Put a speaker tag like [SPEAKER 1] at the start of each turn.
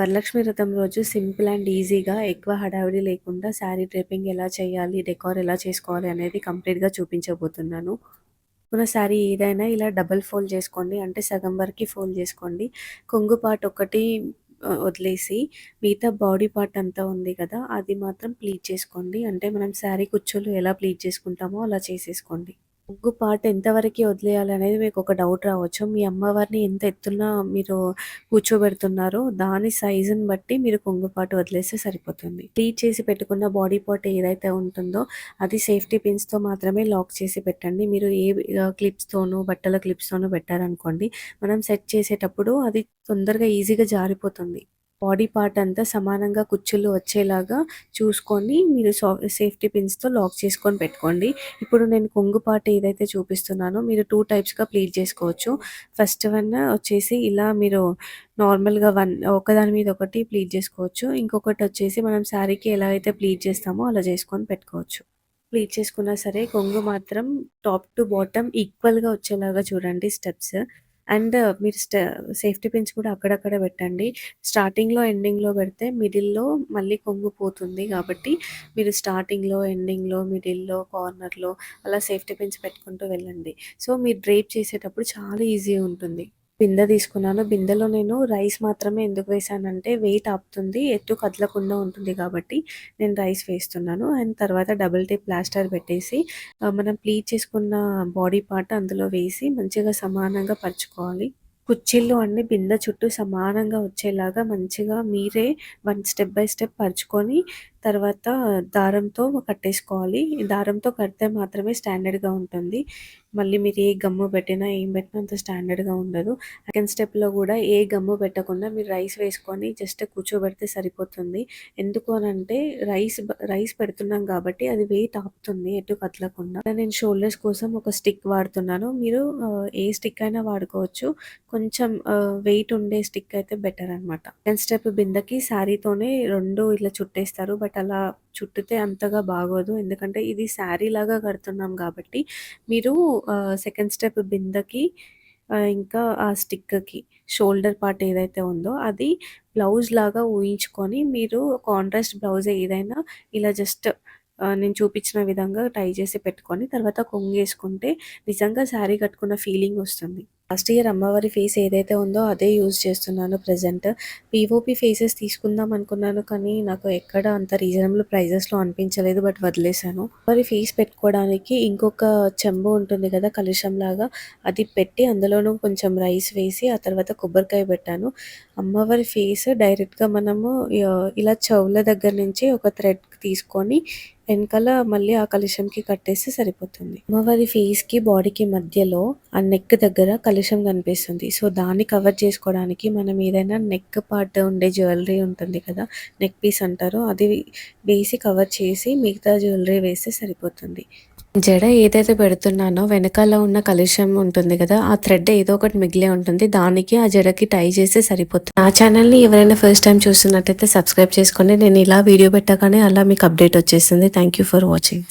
[SPEAKER 1] వరలక్ష్మి వ్రతం రోజు simple and ఈజీగా ఎక్కువ హడావిడి లేకుండా శారీ డ్రేపింగ్ ఎలా చేయాలి డెకార్ ఎలా చేసుకోవాలి అనేది కంప్లీట్గా చూపించబోతున్నాను. మన శారీ ఏదైనా ఇలా డబల్ ఫోల్డ్ చేసుకోండి అంటే సగం వరకు ఫోల్డ్ చేసుకోండి. కొంగు పార్ట్ ఒకటి వదిలేసి మిగతా బాడీ పార్ట్ అంతా ఉంది కదా అది మాత్రం ప్లీట్ చేసుకోండి. అంటే మనం శారీ కుచ్చులు ఎలా ప్లీట్ చేసుకుంటామో అలా చేసేసుకోండి. ముగ్గు పార్ట్ ఎంతవరకు వదిలేయాలి అనేది మీకు ఒక డౌట్ రావచ్చు. మీ అమ్మవారిని ఎంత ఎత్తున మీరు కూర్చోబెడుతున్నారో దాని సైజుని బట్టి మీరు కొంగు పాటు వదిలేస్తే సరిపోతుంది. ప్లీట్ చేసి పెట్టుకున్న బాడీ పార్ట్ ఏదైతే ఉంటుందో అది సేఫ్టీ పిన్స్తో మాత్రమే లాక్ చేసి పెట్టండి. మీరు ఏ క్లిప్స్తోనూ బట్టల క్లిప్స్తోనూ పెట్టారనుకోండి మనం సెట్ చేసేటప్పుడు అది తొందరగా ఈజీగా జారిపోతుంది. బాడీ పార్ట్ అంతా సమానంగా కుచ్చులు వచ్చేలాగా చూసుకొని మీరు సేఫ్టీ పిన్స్తో లాక్ చేసుకొని పెట్టుకోండి. ఇప్పుడు నేను కొంగు పార్ట్ ఏదైతే చూపిస్తున్నానో మీరు టూ టైప్స్గా ప్లీట్ చేసుకోవచ్చు. ఫస్ట్ వన్ వచ్చేసి ఇలా మీరు నార్మల్గా వన్ ఒకదాని మీద ఒకటి ప్లీట్ చేసుకోవచ్చు. ఇంకొకటి వచ్చేసి మనం శారీకి ఎలా అయితే ప్లీట్ చేస్తామో అలా చేసుకొని పెట్టుకోవచ్చు. ప్లీట్ చేసుకున్నా సరే కొంగు మాత్రం టాప్ టు బాటమ్ ఈక్వల్గా వచ్చేలాగా చూడండి స్టెప్స్. అండ్ మీరు స్ట సేఫ్టీ పిన్స్ కూడా అక్కడక్కడ పెట్టండి. స్టార్టింగ్లో ఎండింగ్లో పెడితే మిడిల్లో మళ్ళీ కొంగు పోతుంది కాబట్టి మీరు స్టార్టింగ్లో ఎండింగ్లో మిడిల్లో కార్నర్లో అలా సేఫ్టీ పిన్స్ పెట్టుకుంటూ వెళ్ళండి. సో మీరు డ్రేప్ చేసేటప్పుడు చాలా ఈజీ ఉంటుంది. బిందె తీసుకున్నాను. బిందెలో నేను రైస్ మాత్రమే ఎందుకు వేసానంటే వెయిట్ ఆపుతుంది ఎత్తు కదలకుండా ఉంటుంది కాబట్టి నేను రైస్ వేస్తున్నాను. అండ్ తర్వాత డబుల్ టేప్ ప్లాస్టర్ పెట్టేసి మనం ప్లీట్ చేసుకున్న బాడీ పార్ట్ అందులో వేసి మంచిగా సమానంగా పరుచుకోవాలి. కుర్చీలు అన్ని బిందె చుట్టూ సమానంగా వచ్చేలాగా మంచిగా మీరే వన్ స్టెప్ బై స్టెప్ పరుచుకొని తర్వాత దారంతో కట్టేసుకోవాలి. ఈ దారంతో కడితే మాత్రమే స్టాండర్డ్గా ఉంటుంది. మళ్ళీ మీరు ఏ గమ్ము పెట్టినా ఏం పెట్టినా అంత స్టాండర్డ్గా ఉండదు. సెకండ్ స్టెప్లో కూడా ఏ గమ్ము పెట్టకుండా మీరు రైస్ వేసుకొని జస్ట్ కూర్చోబెడితే సరిపోతుంది. ఎందుకు అని అంటే రైస్ రైస్ పెడుతున్నాం కాబట్టి అది వెయిట్ ఆపుతుంది ఎటు కదలకుండా. నేను షోల్డర్స్ కోసం ఒక స్టిక్ వాడుతున్నాను. మీరు ఏ స్టిక్ అయినా వాడుకోవచ్చు. కొంచెం వెయిట్ ఉండే స్టిక్ అయితే బెటర్ అనమాట సెకండ్ స్టెప్ బిందెకి శారీతోనే రెండు ఇట్లా చుట్టేస్తారు. బట్ అలా చుట్టితే అంతగా బాగోదు. ఎందుకంటే ఇది శారీ లాగా కడుతున్నాం కాబట్టి మీరు సెకండ్ స్టెప్ బిందెకి ఇంకా ఆ స్టిక్కి షోల్డర్ పార్ట్ ఏదైతే ఉందో అది బ్లౌజ్ లాగా ఊహించుకొని మీరు కాంట్రాస్ట్ బ్లౌజ్ ఏదైనా ఇలా జస్ట్ నేను చూపించిన విధంగా టై చేసి పెట్టుకొని తర్వాత కొంగేసుకుంటే నిజంగా శారీ కట్టుకున్న ఫీలింగ్ వస్తుంది. లాస్ట్ ఇయర్ అమ్మవారి ఫేస్ ఏదైతే ఉందో అదే యూజ్ చేస్తున్నాను ప్రజెంట్ పీఓపి ఫేసెస్ తీసుకుందాం అనుకున్నాను కానీ నాకు ఎక్కడ అంత రీజనబుల్ ప్రైజెస్లో అనిపించలేదు బట్ వదిలేశాను. మరి ఫేస్ పెట్టుకోవడానికి ఇంకొక చెంబు ఉంటుంది కదా కలుషం లాగా. అది పెట్టి అందులోనూ కొంచెం రైస్ వేసి ఆ తర్వాత కొబ్బరికాయ పెట్టాను. అమ్మవారి ఫేస్ డైరెక్ట్గా మనము ఇలా చెవుల దగ్గర నుంచి ఒక థ్రెడ్ తీసుకొని వెనకాల మళ్ళీ ఆ కలుషంకి కట్టేస్తే సరిపోతుంది. అమ్మవారి ఫేస్కి బాడీకి మధ్యలో ఆ నెక్ దగ్గర కలుషం కనిపిస్తుంది. సో దాన్ని కవర్ చేసుకోవడానికి మనం ఏదైనా నెక్ పార్ట్ ఉండే జ్యువెలరీ ఉంటుంది కదా నెక్ పీస్ అంటారు అది వేసి కవర్ చేసి మిగతా జ్యువెలరీ వేస్తే సరిపోతుంది. జడ ఏదైతే పెడుతున్నానో వెనకాల ఉన్న కలుషం ఉంటుంది కదా ఆ థ్రెడ్ ఏదో ఒకటి మిగిలే ఉంటుంది. దానికి ఆ జడకి టై చేస్తే సరిపోతుంది. నా ఛానల్ని ఎవరైనా ఫస్ట్ టైం చూస్తున్నట్టయితే సబ్స్క్రైబ్ చేసుకోండి నేను ఇలా వీడియో పెట్టగానే అలా మీకు అప్డేట్ వచ్చేస్తుంది థ్యాంక్ యూ ఫర్ వాచింగ్